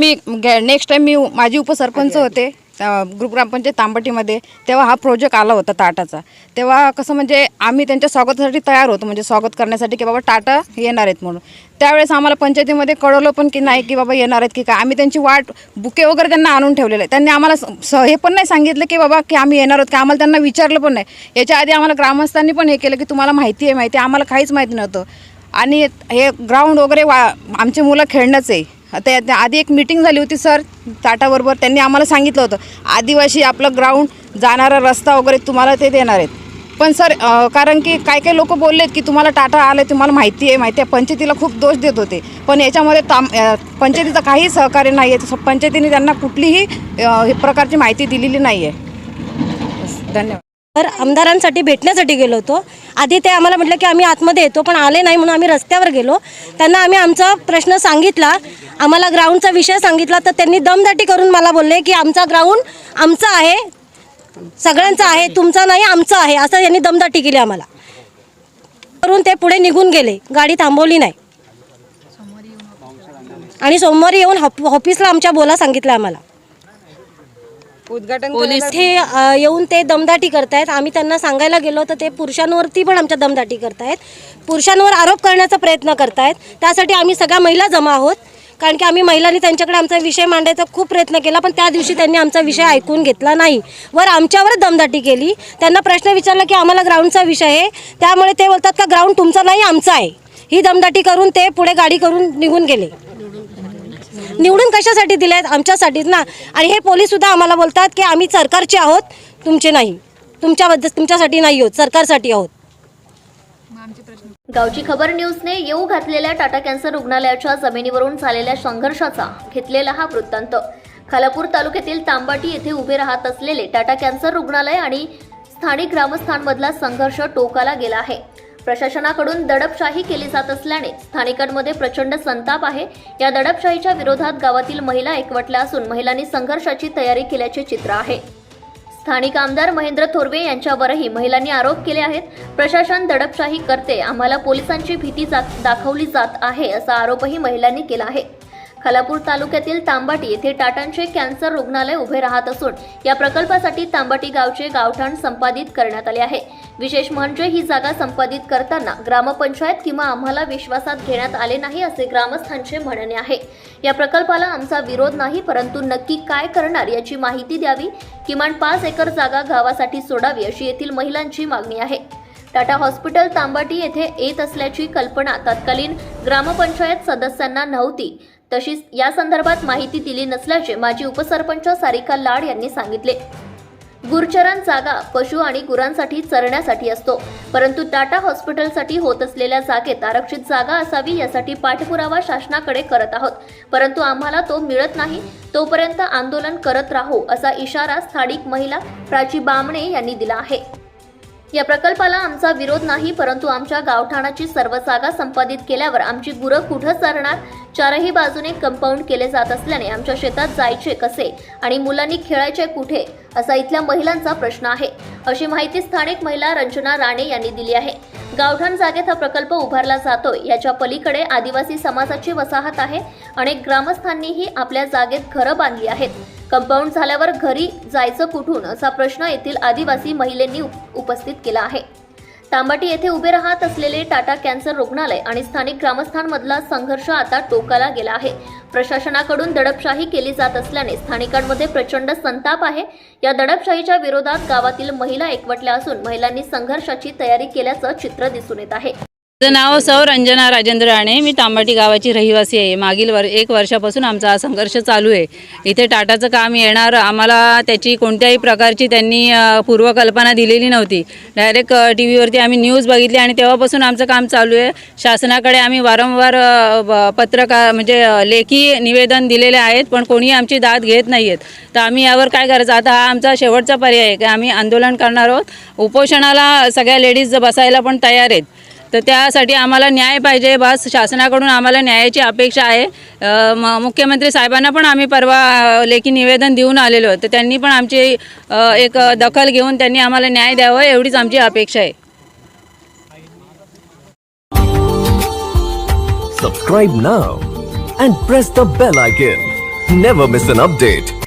मी next time मी माझी उपसरपंच होते ग्रुप ग्रामपंचायत तांबटीमध्ये तेव्हा हा प्रोजेक्ट आला होता टाटाचा तेव्हा कसं म्हणजे आम्ही त्यांच्या स्वागतासाठी तयार होतो म्हणजे स्वागत करण्यासाठी की बाबा टाटा येणार आहेत म्हणून. त्यावेळेस आम्हाला पंचायतीमध्ये कळवलं पण की नाही की बाबा येणार आहेत की काय. आम्ही त्यांची वाट बुके वगैरे त्यांना आणून ठेवलेले आहे त्यांनी आम्हाला स- हे पण नाही सांगितलं की बाबा की आम्ही येणार आहोत की? आम्हाला त्यांना विचारलं पण नाही. याच्या आधी आम्हाला ग्रामस्थांनी पण हे केलं की तुम्हाला माहिती आहे माहिती आहे. आम्हाला काहीच माहिती नव्हतं. आणि हे ग्राउंड वगैरे वा आमचे मुलं खेळणंच आहे त्या त्या आधी एक मीटिंग झाली होती सर टाटाबरोबर त्यांनी आम्हाला सांगितलं होतं आदिवासी आपलं ग्राउंड जाणारा रस्ता वगैरे तुम्हाला ते देणार आहेत. पण सर कारण की काय काय लोक बोललेत की तुम्हाला टाटा आलं तुम्हाला माहिती आहे माहिती आहे. पंचायतीला खूप दोष देत होते. पण याच्यामध्ये ताम पंचायतीचं काही सहकार्य नाही आहे. पंचायतीने त्यांना कुठलीही हे प्रकारची माहिती दिलेली नाही आहे. धन्यवाद. तर आमदारांसाठी भेटण्यासाठी गेलो होतो. आधी ते आम्हाला म्हटलं की आम्ही आतमध्ये येतो पण आले नाही म्हणून आम्ही रस्त्यावर गेलो. त्यांना आम्ही आमचा प्रश्न सांगितला. आम्हाला ग्राउंडचा विषय सांगितला. तर त्यांनी दमदाटी करून मला बोलले की आमचा ग्राउंड आमचा आहे. सगळ्यांचा आहे तुमचा नाही आमचा आहे. असं यांनी दमदाटी केली आम्हाला. करून ते पुढे निघून गेले. गाडी थांबवली नाही. आणि सोमवारी येऊन ऑफ- ऑफिसला आमच्या बोला सांगितलं आम्हाला. उद्घाटन पोलीस हे अ, येऊन ते दमदाटी करतायत. आम्ही त्यांना सांगायला गेलो तर ते पुरुषांवरती पण आमच्या दमदाटी करतायत. पुरुषांवर आरोप करण्याचा प्रयत्न करतायत. त्यासाठी आम्ही सगळ्या महिला जमा आहोत. कारण की आम्ही महिलांनी त्यांच्याकडे आमचा विषय मांडायचा खूप प्रयत्न केला पण त्या दिवशी त्यांनी आमचा विषय ऐकून घेतला नाही. वर आमच्यावर दमदाटी केली. त्यांना प्रश्न विचारला की आम्हाला ग्राउंडचा विषय आहे. त्यामुळे ते बोलतात का ग्राउंड तुमचा नाही आमचा आहे. ही दमदाटी करून ते पुढे गाडी करून निघून गेले. निवडून कशासाठी दिले आहेत आमच्यासाठीच ना. आणि हे पोलीस सुद्धा आम्हाला बोलतात की आम्ही सरकारचे आहोत तुमचे नाही. तुमच्याबद्दल तुमच्यासाठी नाही आहोत सरकारसाठी आहोत. गावची खबर न्यूजने येऊ घातलेल्या टाटा कॅन्सर रुग्णालयाच्या जमिनीवरून झालेल्या संघर्षाचा घेतलेला हा वृत्तांत. खालापूर तालुक्यातील तांबाटी येथे उभे राहत असलेले टाटा कॅन्सर रुग्णालय आणि स्थानिक ग्रामस्थांमधला संघर्ष टोकाला गेला आहे. प्रशासनाकडून दडपशाही केली जात असल्याने स्थानिकांमध्ये प्रचंड संताप आहे. या दडपशाहीच्या विरोधात गावातील महिला एकवटल्या असून महिलांनी संघर्षाची तयारी केल्याचे चित्र आहे. स्थानिक आमदार महेंद्र थोरवे यांच्यावरही महिलांनी आरोप केले आहेत. प्रशासन दडपशाही करते आम्हाला पोलिसांची भीती दाखवली जात आहे असा आरोपही महिलांनी केला आहे. खालापूर तालुक्यातील तांबाटी येथे टाटांचे कॅन्सर रुग्णालय उभे राहत असून या प्रकल्पासाठी तांबाटी गावचे गावठाण संपादित करण्यात आले आहे. विशेष म्हणजे ही जागा संपादित करताना ग्रामपंचायत किंवा आम्हाला विश्वासात घेण्यात आले नाही असे ग्रामस्थांचे म्हणणे आहे. या प्रकल्पाला आमचा विरोध नाही परंतु नक्की काय करणार याची माहिती द्यावी किमान पाच एकर जागा गावासाठी सोडावी अशी येथील महिलांची मागणी आहे. टाटा हॉस्पिटल तांबाटी येथे येत असल्याची कल्पना तत्कालीन ग्रामपंचायत सदस्यांना नव्हती. तशीच या संदर्भात माहिती दिली नसल्याचे माजी उपसरपंच सारिका लाड यांनी सांगितले. गुरचरण जागा पशु आणि गुरांसाठी चरण्यासाठी असतो परंतु टाटा हॉस्पिटलसाठी होत असलेल्या जागेत आरक्षित जागा असावी यासाठी पाठपुरावा शासनाकडे करत आहोत परंतु आम्हाला तो मिळत नाही तोपर्यंत आंदोलन करत राहू असा इशारा स्थानिक महिला प्राची बामणे यांनी दिला आहे. या प्रकल्पाला आमचा विरोध नाही परंतु आमच्या गावठाणाची सर्व जागा संपादित केल्यावर आमची गुरं कुठं चरणार चारही बाजूने कंपाऊंड केले जात असल्याने आमच्या शेतात जायचे कसे आणि मुलांनी खेळायचे कुठे? असा इथल्या महिलांचा प्रश्न आहे. अशी माहिती स्थानिक महिला रंजना राणे यांनी दिली आहे. गावठाण जागेत हा प्रकल्प उभारला जातोय. याच्या पलीकडे आदिवासी समाजाची वसाहत आहे. अनेक ग्रामस्थांनीही आपल्या जागेत घरं बांधली आहेत. कंपाऊंड झाल्यावर घरी जायचं कुठून असा प्रश्न येथील आदिवासी महिलेंनी उपस्थित केला आहे. तांबाटी येथे उभे राहत असलेले टाटा कॅन्सर रुग्णालय आणि स्थानिक ग्रामस्थांमधला संघर्ष आता टोकाला गेला आहे. प्रशासनाकडून दडपशाही केली जात असल्याने स्थानिकांमध्ये प्रचंड संताप आहे. या दडपशाहीच्या विरोधात गावातील महिला एकवटल्या असून महिलांनी संघर्षाची तयारी केल्याचं चित्र दिसून येत आहे. माझं नाव सौ रंजना राजेंद्र राणे. मी तांबाटी गावाची रहिवासी आहे. मागील वर एक वर्षापासून आमचा हा संघर्ष चालू आहे. इथे टाटाचं काम येणार आम्हाला त्याची कोणत्याही प्रकारची त्यांनी पूर्वकल्पना दिलेली नव्हती. डायरेक्ट टी व्हीवरती आम्ही न्यूज बघितली आणि तेव्हापासून आमचं काम चालू आहे. शासनाकडे आम्ही वारंवार पत्रकार म्हणजे लेखी निवेदन दिलेले आहेत पण कोणी आमची दाद घेत नाही आहेत तर आम्ही यावर काय करायचं? आता हा आमचा शेवटचा पर्याय आहे. की आम्ही आंदोलन करणार आहोत. उपोषणाला सगळ्या लेडीज बसायला पण तयार आहेत. तर त्यासाठी आम्हाला न्याय पाहिजे बस शासनाकडून आम्हाला न्यायाची अपेक्षा आहे म- मुख्यमंत्री साहेबांना पण आम्ही परवा लेखी निवेदन देऊन आलेलो तर त्यांनी पण आमची एक दखल घेऊन त्यांनी आम्हाला न्याय द्यावं एवढीच आमची अपेक्षा आहे Subscribe now and press the bell icon. never miss an update.